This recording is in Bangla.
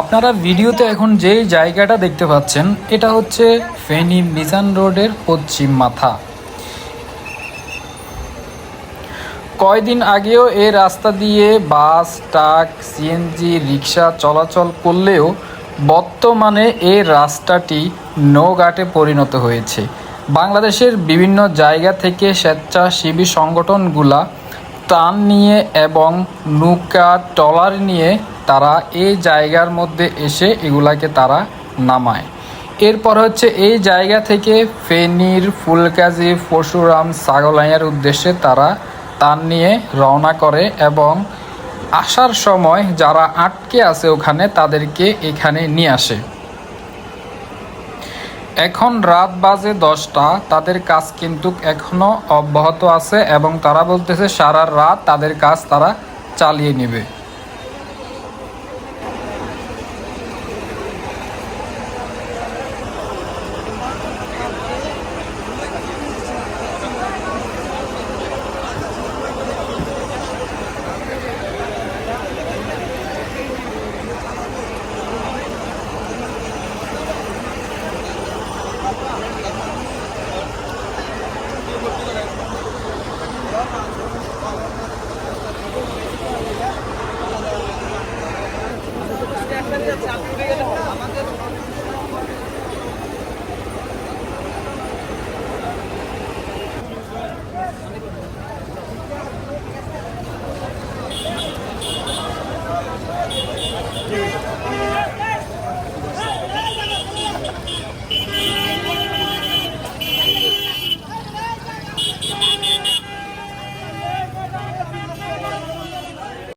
আপনারা ভিডিওতে এখন যেই জায়গাটা দেখতে পাচ্ছেন, এটা হচ্ছে ফেনী মিজান রোডের পশ্চিম মাথা। কয়দিন আগেও এ রাস্তা দিয়ে বাস, ট্রাক, সিএনজি, রিক্সা চলাচল করলেও বর্তমানে এই রাস্তাটি নৌঘাটে পরিণত হয়েছে। বাংলাদেশের বিভিন্ন জায়গা থেকে স্বেচ্ছাসেবী সংগঠনগুলা ত্রাণ নিয়ে এবং নৌকা, ট্রলার নিয়ে তারা এই জায়গার মধ্যে এসে এগুলাকে তারা নামায়। এরপর হচ্ছে এই জায়গা থেকে ফেনীর ফুলকাজি পরশুরাম, ছাগলাইয়ার উদ্দেশ্যে তারা তান নিয়ে রওনা করে এবং আসার সময় যারা আটকে আছে ওখানে তাদেরকে এখানে নিয়ে আসে। এখন রাত বাজে দশটা, তাদের কাজ কিন্তু এখনও অব্যাহত আছে এবং তারা বলতেছে সারা রাত তাদের কাজ তারা চালিয়ে নেবে।